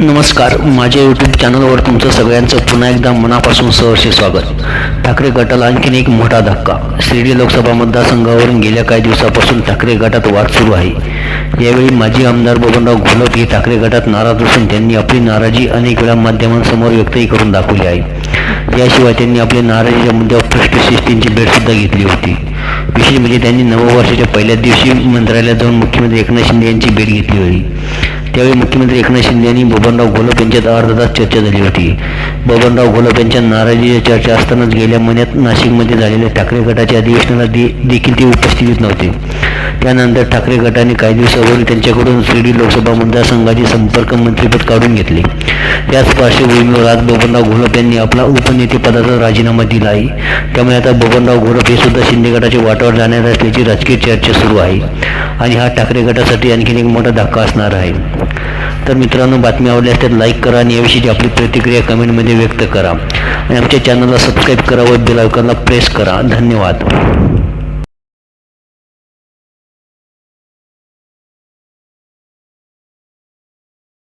नमस्कार माझ्या यूट्यूब चॅनलवर तुमचं सगळ्यांचं पुन्हा एकदा मनापासून सहर्ष स्वागत. ठाकरे गटाला आणखीन एक मोठा धक्का. शिर्डी लोकसभा मतदारसंघावरून गेल्या काही दिवसापासून ठाकरे गटात वाद सुरू आहे. यावेळी माजी आमदार बबनराव घोलप हे ठाकरे गटात नाराज असून त्यांनी आपली नाराजी अनेक वेळा माध्यमांसमोर व्यक्तही करून दाखवली आहे. याशिवाय त्यांनी आपल्या नाराजीच्या मुद्द्यावर भ्रष्ट भेटसुद्धा घेतली होती. विशेष म्हणजे त्यांनी नववर्षाच्या पहिल्याच दिवशी मंत्रालयात जाऊन मुख्यमंत्री एकनाथ शिंदे यांची भेट घेतली होती. त्यावेळी मुख्यमंत्री एकनाथ शिंदे आणि बबनराव घोलप यांच्यात अर्धा तास चर्चा झाली होती. बबनराव घोलप यांच्या नाराजीच्या चर्चा असतानाच गेल्या महिन्यात नाशिकमध्ये झालेल्या ठाकरे गटाच्या अधिवेशनाला दे देखील ते उपस्थित नव्हते. त्यानंतर ठाकरे गटाने काही दिवसापूर्वी त्यांच्याकडून शिर्डी लोकसभा मतदारसंघाचे संपर्क मंत्रीपद काढून घेतले. याच पार्श्वभूमीवर आज बबनराव घोलप यांनी आपला उपनेतेपदाचा राजीनामा दिला आहे त्यामुळे आता बबनराव घोलप हे सुद्धा शिंदे गटाच्या वाटावर जाणार असल्याची राजकीय चर्चा सुरू आहे. आणि हा ठाकरे गटासाठी आणखीन एक मोठा धक्का असणार आहे. तर मित्रांनो बातमी आवडल्यास तर लाईक करा आणि याविषयीची आपली प्रतिक्रिया कमेंटमध्ये व्यक्त करा. आणि आमच्या चॅनलला सबस्क्राईब करा व बेल आयकॉनला प्रेस करा. धन्यवाद.